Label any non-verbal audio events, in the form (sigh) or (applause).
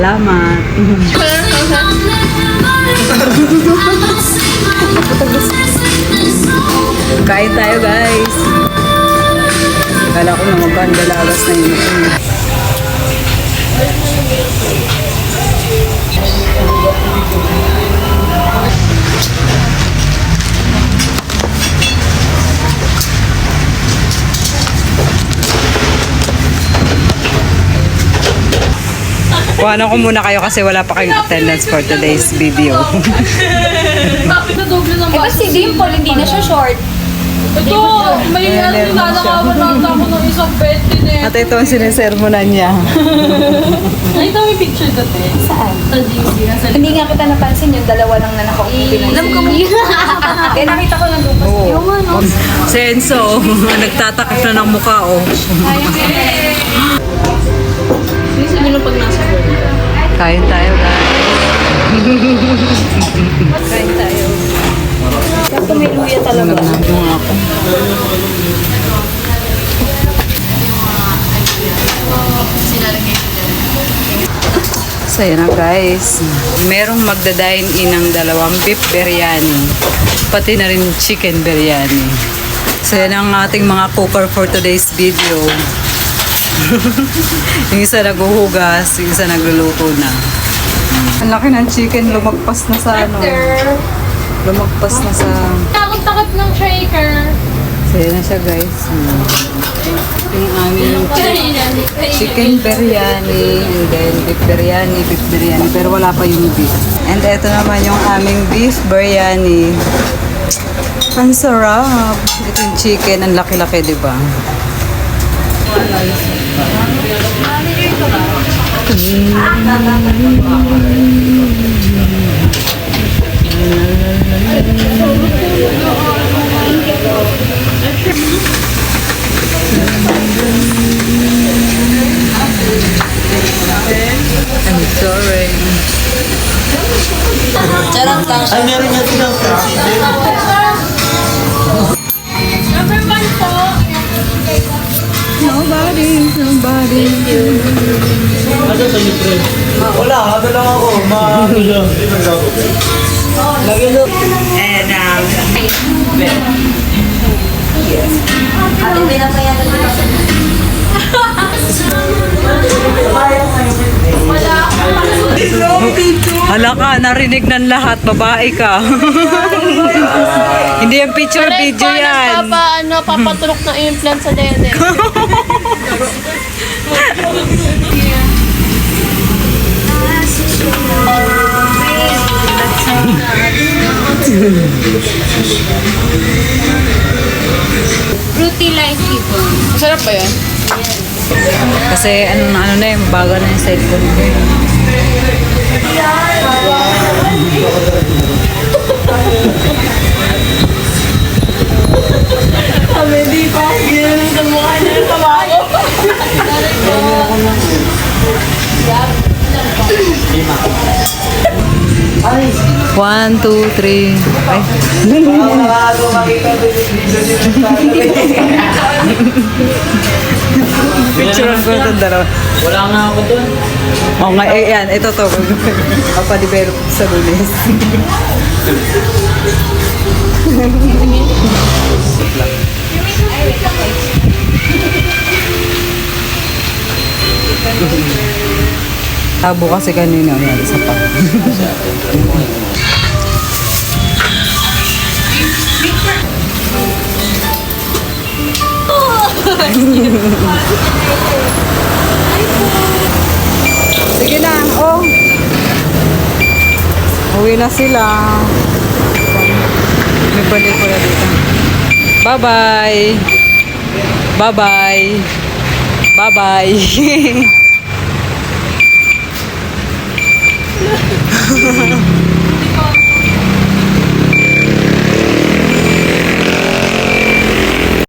Salamat. (laughs) Kain tayo guys. Kala ko naman ba, dalagas na yun. Kuhanan ko muna kayo kasi wala pa kayong attendance for today's video. Bakit na doble ng Eh, ba't si Dimple, hindi na siya short? Ito, may ano, ninanakawan na ako ng isang bed din eh. At ito ang sinesermonan niya. (laughs) Nakita mo yung picture dati? Saan? Sa GC, nasa Hindi nga kita napansin yung dalawa lang na nakaupo pinansin. Alam ko mo. Eh, (laughs) nakita ko lang lupas. Oo. Yung ano. Senso, (laughs) nagtatakip na ng mukha oh. Hindi sabihin nung pag nasa work. Kain tayo guys. Kain tayo. Kaso may luya talaga. Nagandong ako. So yun na guys. Merong magdadine in ng dalawang beef biryani. Pati na rin chicken biryani. So yan ang ating mga cooker for today's video. (laughs) yung isa naghuhugas, yung isa nagluluto na. Ang laki ng chicken, lumagpas na sa ano. Lumagpas na sa... Takot-takot ng shaker. So yan na siya guys. Hmm. Yung aming chicken biryani, and then beef biryani, beef biryani, pero wala pa yung beef. And ito naman yung aming beef biryani. Ang sarap. Ito yung chicken, ang laki-laki, di ba? I'm sorry. Ay, meron niya Nobody, nobody. Ano sa iyo, friend? Wala, ano lang ako. Ma-ano lang. Lagyan mo. And um, Ate, pinapayagan hala ka, narinig ng lahat, babae ka. (laughs) Hindi yung picture video yan. Papa, ano, papatulok ng implant sa dede. Fruity like people. Masarap ba yan? Kasi ano na ano na yung baga na yung cellphone ko di pa. Ginanong sa mukha niya yung kabayo. One, two, three. Ay, itong dalawa. Wala nga ako doon. Oo nga, eh, yan, ito to. (laughs) Kapadevelop sa lunes. (laughs) Tabo kasi kanina yan, isa pa. (laughs) Sige na, oh. Uwi na sila. May balik ko na dito. Bye-bye. Bye-bye. Bye-bye. Ha, ha, ha.